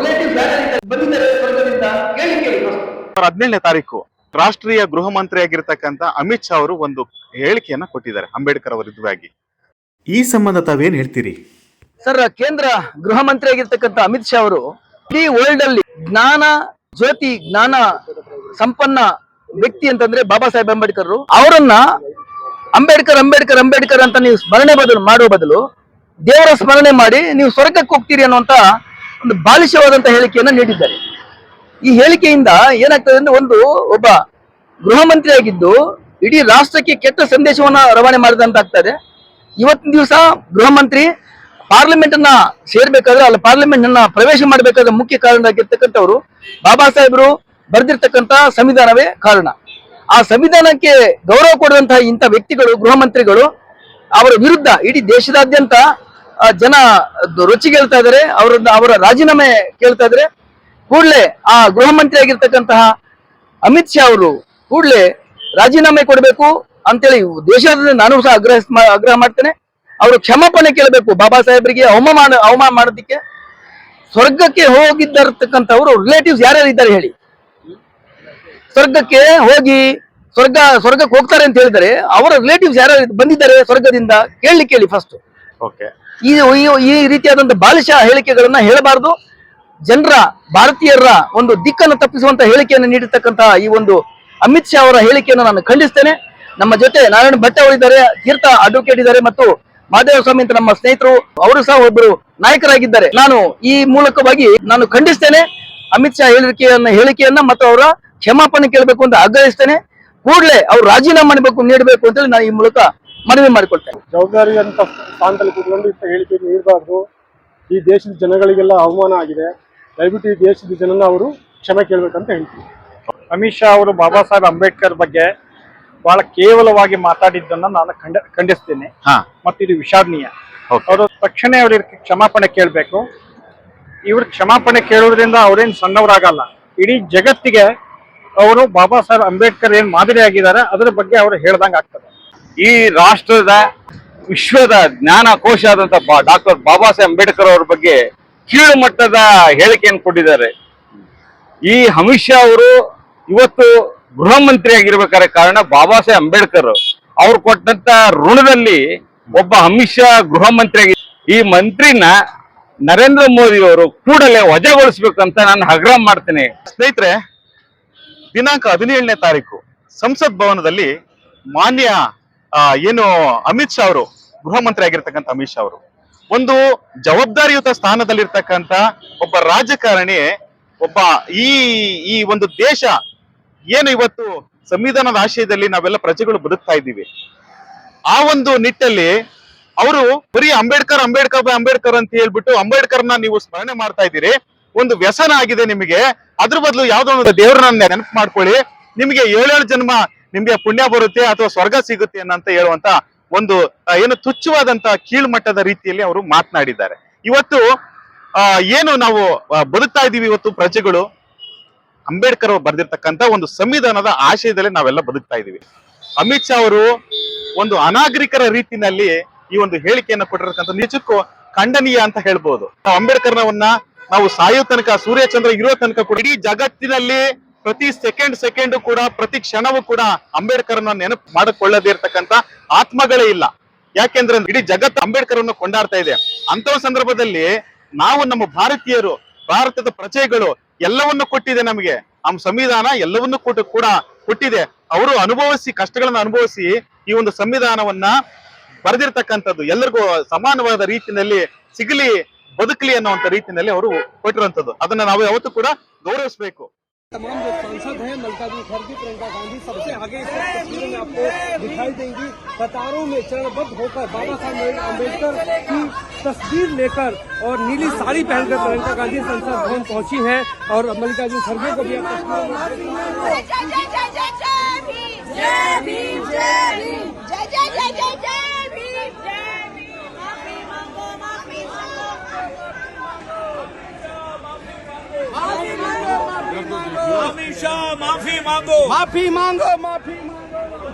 Relatives ಯಾರ್ಯಾರಿದ್ದಾರೆ ಬಂದಿದ್ದಾರೆ ಸ್ವರ್ಗದಿಂದ ಕೇಳಿ ಕೇಳಿ first. ಹದಿನೇಳನೇ ತಾರೀಕು ರಾಷ್ಟ್ರೀಯ ಗೃಹ ಮಂತ್ರಿಯಾಗಿರ್ತಕ್ಕಂಥ ಅಮಿತ್ ಶಾ ಅವರು ಒಂದು ಹೇಳಿಕೆಯನ್ನ ಕೊಟ್ಟಿದ್ದಾರೆ ಅಂಬೇಡ್ಕರ್ ಅವರ ವಿರುದ್ಧವಾಗಿ. ಈ ಸಂಬಂಧ ತಾವೇನ್ ಹೇಳ್ತೀರಿ? ಸರ್ ಕೇಂದ್ರ ಗೃಹ ಮಂತ್ರಿ ಆಗಿರ್ತಕ್ಕಂಥ ಅಮಿತ್ ಶಾ ಅವರು ಇಡೀ ವರ್ಲ್ಡ್ ಅಲ್ಲಿ ಜ್ಞಾನ ಜ್ಯೋತಿ ಜ್ಞಾನ ಸಂಪನ್ನ ವ್ಯಕ್ತಿ ಅಂತಂದ್ರೆ ಬಾಬಾ ಸಾಹೇಬ್ ಅಂಬೇಡ್ಕರ್ ಅವರನ್ನ ಅಂಬೇಡ್ಕರ್ ಅಂಬೇಡ್ಕರ್ ಅಂಬೇಡ್ಕರ್ ಅಂತ ನೀವು ಸ್ಮರಣೆ ಬದಲು ಮಾಡುವ ಬದಲು ದೇವರ ಸ್ಮರಣೆ ಮಾಡಿ ನೀವು ಸ್ವರ್ಗಕ್ಕೆ ಹೋಗ್ತೀರಿ ಅನ್ನುವಂತ ಒಂದು ಬಾಲಿಶವಾದಂತ ಹೇಳಿಕೆಯನ್ನ ನೀಡಿದ್ದಾರೆ. ಈ ಹೇಳಿಕೆಯಿಂದ ಏನಾಗ್ತದೆ ಅಂದ್ರೆ ಒಂದು ಒಬ್ಬ ಗೃಹ ಮಂತ್ರಿ ಆಗಿದ್ದು ಇಡೀ ರಾಷ್ಟ್ರಕ್ಕೆ ಕೆಟ್ಟ ಸಂದೇಶವನ್ನ ರವಾನೆ ಮಾಡಿದಂತಾಗ್ತದೆ. ಇವತ್ತಿನ ದಿವಸ ಗೃಹ ಮಂತ್ರಿ ಪಾರ್ಲಿಮೆಂಟ್ ಅನ್ನ ಸೇರ್ಬೇಕಾದ್ರೆ ಅಲ್ಲಿ ಪಾರ್ಲಿಮೆಂಟ್ ಅನ್ನ ಪ್ರವೇಶ ಮಾಡಬೇಕಾದ ಮುಖ್ಯ ಕಾರಣ ಆಗಿರ್ತಕ್ಕಂಥವ್ರು ಬಾಬಾ ಸಾಹೇಬ್ರು ಬರೆದಿರ್ತಕ್ಕಂತ ಸಂವಿಧಾನವೇ ಕಾರಣ. ಆ ಸಂವಿಧಾನಕ್ಕೆ ಗೌರವ ಕೊಡುವಂತಹ ಇಂಥ ವ್ಯಕ್ತಿಗಳು, ಗೃಹ ಮಂತ್ರಿಗಳು, ಅವರ ವಿರುದ್ಧ ಇಡೀ ದೇಶದಾದ್ಯಂತ ಜನ ರುಚಿಗೇಳ್ತಾ ಇದ್ದಾರೆ ಅವರನ್ನ ಅವರ ರಾಜೀನಾಮೆ ಕೇಳ್ತಾ ಇದ್ರೆ ಕೂಡಲೇ ಆ ಗೃಹ ಮಂತ್ರಿ ಆಗಿರ್ತಕ್ಕಂತಹ ಅಮಿತ್ ಶಾ ಅವರು ಕೂಡಲೇ ರಾಜೀನಾಮೆ ಕೊಡಬೇಕು ಅಂತೇಳಿ ದೇಶದ ನಾನು ಸಹ ಆಗ್ರಹ ಆಗ್ರಹ ಮಾಡ್ತೇನೆ. ಅವರು ಕ್ಷಮಾಪಣೆ ಕೇಳಬೇಕು, ಬಾಬಾ ಸಾಹೇಬರಿಗೆ ಅವಮಾನ ಅವಮಾನ ಮಾಡೋದಕ್ಕೆ. ಸ್ವರ್ಗಕ್ಕೆ ಹೋಗಿದ್ದರ್ತಕ್ಕಂಥವ್ರು ರಿಲೇಟಿವ್ಸ್ ಯಾರ್ಯಾರು ಇದ್ದಾರೆ ಹೇಳಿ. ಸ್ವರ್ಗಕ್ಕೆ ಹೋಗಿ ಸ್ವರ್ಗ, ಸ್ವರ್ಗಕ್ಕೆ ಹೋಗ್ತಾರೆ ಅಂತ ಹೇಳಿದರೆ, ಅವರ ರಿಲೇಟಿವ್ಸ್ ಯಾರ್ಯಾರು ಬಂದಿದ್ದಾರೆ ಸ್ವರ್ಗದಿಂದ ಕೇಳಿ ಕೇಳಿ ಫಸ್ಟ್ ಓಕೆ ಈ ಈ- ರೀತಿಯಾದಂತಹ ಬಾಲಿಶ ಹೇಳಿಕೆಗಳನ್ನ ಹೇಳಬಾರದು. ಜನರ, ಭಾರತೀಯರ ಒಂದು ದಿಕ್ಕನ್ನು ತಪ್ಪಿಸುವಂತಹ ಹೇಳಿಕೆಯನ್ನು ನೀಡಿರ್ತಕ್ಕಂತಹ ಈ ಒಂದು ಅಮಿತ್ ಶಾ ಅವರ ಹೇಳಿಕೆಯನ್ನು ನಾನು ಖಂಡಿಸ್ತೇನೆ. ನಮ್ಮ ಜೊತೆ ನಾರಾಯಣ ಭಟ್ ಅವರಿದ್ದಾರೆ ತೀರ್ಥ ಅಡ್ವೊಕೇಟ್ ಇದ್ದಾರೆ ಮತ್ತು ಮಾದೇವ ಸ್ವಾಮಿ ಅಂತ ನಮ್ಮ ಸ್ನೇಹಿತರು, ಅವರು ಸಹ ಒಬ್ಬರು ನಾಯಕರಾಗಿದ್ದಾರೆ. ನಾನು ಈ ಮೂಲಕವಾಗಿ ನಾನು ಖಂಡಿಸ್ತೇನೆ. ಅಮಿತ್ ಶಾ ಹೇಳಿಕೆಯನ್ನ ಹೇಳಿಕೆಯನ್ನ ಮತ್ತು ಅವರ ಕ್ಷಮಾಪಣೆ ಕೇಳಬೇಕು ಅಂತ ಆಗ್ರಹಿಸ್ತೇನೆ. ಕೂಡಲೇ ಅವ್ರು ರಾಜೀನಾಮೆ ಮಾಡಬೇಕು, ನೀಡಬೇಕು ಅಂತೇಳಿ ನಾನು ಈ ಮೂಲಕ ಮನವಿ ಮಾಡಿಕೊಳ್ತೇನೆ. ಜವಾಬ್ದಾರಿ ಅಂತ ಸ್ಥಾನದಲ್ಲಿ ಕೂತ್ಕೊಂಡು ಇಂಥ ಹೇಳಿಕೆ ನೀಡಬಾರ್ದು. ಈ ದೇಶದ ಜನಗಳಿಗೆಲ್ಲ ಅವಮಾನ ಆಗಿದೆ. ದಯವಿಟ್ಟು ಈ ದೇಶದ ಜನನ ಅವರು ಕ್ಷಮೆ ಕೇಳಬೇಕಂತ ಹೇಳ್ತೀನಿ. ಅಮಿತ್ ಶಾ ಅವರು ಬಾಬಾ ಸಾಹೇಬ್ ಅಂಬೇಡ್ಕರ್ ಬಗ್ಗೆ ಬಹಳ ಕೇವಲವಾಗಿ ಮಾತಾಡಿದ್ದನ್ನ ನಾನು ಖಂಡ ಖಂಡಿಸ್ತೇನೆ. ಹಾ. ಮತ್ತು ಇದು ವಿಷಾದನೀಯ. ಅವರು ತಕ್ಷಣ ಅವ್ರಿಗೆ ಕ್ಷಮಾಪಣೆ ಕೇಳಬೇಕು. ಇವ್ರ ಕ್ಷಮಾಪಣೆ ಕೇಳೋದ್ರಿಂದ ಅವ್ರೇನ್ ಸಣ್ಣವರಾಗಲ್ಲ. ಇಡೀ ಜಗತ್ತಿಗೆ ಅವರು ಬಾಬಾ ಸಾಹೇಬ್ ಅಂಬೇಡ್ಕರ್ ಏನ್ ಮಾದರಿ ಆಗಿದ್ದಾರೆ ಅದರ ಬಗ್ಗೆ ಅವರು ಹೇಳ್ದಂಗೆ ಆಗ್ತದೆ. ಈ ರಾಷ್ಟ್ರದ ವಿಶ್ವದ ಜ್ಞಾನ ಕೋಶ ಆದಂತ ಡಾಕ್ಟರ್ ಬಾಬಾ ಸಾಹೇಬ್ ಅಂಬೇಡ್ಕರ್ ಅವರ ಬಗ್ಗೆ ಕೀಳು ಮಟ್ಟದ ಹೇಳಿಕೆಯನ್ನು ಕೊಟ್ಟಿದ್ದಾರೆ. ಈ ಅಮಿತ್ ಅವರು ಇವತ್ತು ಗೃಹ ಮಂತ್ರಿ ಕಾರಣ ಬಾಬಾ ಸಾಹೇಬ್ ಅಂಬೇಡ್ಕರ್ ಅವ್ರು ಕೊಟ್ಟಂತ ಋಣದಲ್ಲಿ ಒಬ್ಬ ಅಮಿತ್ ಶಾ ಗೃಹ ಮಂತ್ರಿ ಆಗಿ ಈ ಮಂತ್ರಿನ ನರೇಂದ್ರ ಮೋದಿ ಅವರು ಕೂಡಲೇ ವಜಾಗೊಳಿಸ್ಬೇಕಂತ ನಾನು ಆಗ್ರಹ ಮಾಡ್ತೇನೆ. ಸ್ನೇಹಿತರೆ, ದಿನಾಂಕ ಹದಿನೇಳನೇ ತಾರೀಕು ಸಂಸತ್ ಭವನದಲ್ಲಿ ಮಾನ್ಯ ಏನು ಅಮಿತ್ ಶಾ ಅವರು ಗೃಹ ಮಂತ್ರಿ ಆಗಿರ್ತಕ್ಕಂಥ ಅಮಿತ್ ಶಾ ಅವರು, ಒಂದು ಜವಾಬ್ದಾರಿಯುತ ಸ್ಥಾನದಲ್ಲಿರ್ತಕ್ಕಂಥ ಒಬ್ಬ ರಾಜಕಾರಣಿ, ಒಬ್ಬ ಈ ಈ ಒಂದು ದೇಶ ಏನು ಇವತ್ತು ಸಂವಿಧಾನದ ಆಶಯದಲ್ಲಿ ನಾವೆಲ್ಲ ಪ್ರಜೆಗಳು ಬದುಕ್ತಾ ಇದ್ದೀವಿ. ಆ ಒಂದು ನಿಟ್ಟಲ್ಲಿ ಅವರು ಬರೀ ಅಂಬೇಡ್ಕರ್ ಅಂಬೇಡ್ಕರ್ ಅಂಬೇಡ್ಕರ್ ಅಂತ ಹೇಳ್ಬಿಟ್ಟು ಅಂಬೇಡ್ಕರ್ನ ನೀವು ಸ್ಮರಣೆ ಮಾಡ್ತಾ ಇದ್ದೀರಿ. ಒಂದು ವ್ಯಸನ ಆಗಿದೆ ನಿಮಗೆ. ಅದ್ರ ಬದಲು ಯಾವ್ದೋ ಒಂದು ದೇವರನ್ನ ನೆನಪು ಮಾಡ್ಕೊಳ್ಳಿ. ನಿಮಗೆ ಏಳೇಳು ಜನ್ಮ ನಿಮ್ಗೆ ಪುಣ್ಯ ಬರುತ್ತೆ ಅಥವಾ ಸ್ವರ್ಗ ಸಿಗುತ್ತೆ ಅನ್ನಂತ ಹೇಳುವಂತ ಒಂದು ಏನು ತುಚ್ಛವಾದಂತ ಕೀಳ್ಮಟ್ಟದ ರೀತಿಯಲ್ಲಿ ಅವರು ಮಾತನಾಡಿದ್ದಾರೆ. ಇವತ್ತು ಏನು ನಾವು ಬದುಕ್ತಾ ಇದ್ದೀವಿ ಇವತ್ತು ಪ್ರಜೆಗಳು, ಅಂಬೇಡ್ಕರ್ ಅವರು ಬರೆದಿರ್ತಕ್ಕಂಥ ಒಂದು ಸಂವಿಧಾನದ ಆಶಯದಲ್ಲಿ ನಾವೆಲ್ಲ ಬದುಕ್ತಾ ಇದ್ದೀವಿ. ಅಮಿತ್ ಶಾ ಅವರು ಒಂದು ಅನಾಗರಿಕರ ರೀತಿನಲ್ಲಿ ಈ ಒಂದು ಹೇಳಿಕೆಯನ್ನು ಕೊಟ್ಟಿರ್ತಕ್ಕಂಥ ನಿಜಕ್ಕೂ ಖಂಡನೀಯ ಅಂತ ಹೇಳ್ಬೋದು. ನಾವು ಅಂಬೇಡ್ಕರ್ನವನ್ನ ನಾವು ಸಾಯೋ ತನಕ, ಸೂರ್ಯಚಂದ್ರ ಇರೋ ತನಕ ಕೂಡ ಇಡೀ ಜಗತ್ತಿನಲ್ಲಿ ಪ್ರತಿ ಸೆಕೆಂಡ್ ಸೆಕೆಂಡ್ ಕೂಡ, ಪ್ರತಿ ಕ್ಷಣವೂ ಕೂಡ ಅಂಬೇಡ್ಕರ್ನ ನೆನಪು ಮಾಡಿಕೊಳ್ಳದೇ ಇರತಕ್ಕಂತ ಆತ್ಮಗಳೇ ಇಲ್ಲ. ಯಾಕೆಂದ್ರೆ ಇಡೀ ಜಗತ್ತು ಅಂಬೇಡ್ಕರ್ ಅನ್ನು ಕೊಂಡಾಡ್ತಾ ಇದೆ. ಅಂತ ಸಂದರ್ಭದಲ್ಲಿ ನಾವು ನಮ್ಮ ಭಾರತೀಯರು, ಭಾರತದ ಪ್ರಜೆಗಳು ಎಲ್ಲವನ್ನು ಕೊಟ್ಟಿದೆ ನಮಗೆ. ನಮ್ಮ ಸಂವಿಧಾನ ಎಲ್ಲವನ್ನು ಕೊಟ್ಟು ಕೂಡ ಕೊಟ್ಟಿದೆ. ಅವರು ಅನುಭವಿಸಿ, ಕಷ್ಟಗಳನ್ನ ಅನುಭವಿಸಿ ಈ ಒಂದು ಸಂವಿಧಾನವನ್ನ ಬರೆದಿರ್ತಕ್ಕಂಥದ್ದು, ಎಲ್ಲರಿಗೂ ಸಮಾನವಾದ ರೀತಿಯಲ್ಲಿ ಸಿಗಲಿ, ಬದುಕಲಿ ಅನ್ನುವಂತ ರೀತಿಯಲ್ಲಿ ಅವರು ಕೊಟ್ಟಿರುವಂತದ್ದು ಅದನ್ನ ನಾವು ಯಾವತ್ತೂ ಕೂಡ ಗೌರವಿಸಬೇಕು. तमाम जो सांसद हैं मल्लिकार्जुन खड़गे प्रियंका गांधी सबसे आगे इस तस्वीरों में आपको दिखाई देंगी कतारों में चरणबद्ध होकर बाबा साहब अंबेडकर की तस्वीर लेकर और नीली साड़ी पहनकर प्रियंका गांधी संसद भवन पहुँची हैं और मल्लिकार्जुन खड़गे को भी बादशाह माफ़ी मांगो। माफ़ी मांगो माफ़ी मांगो।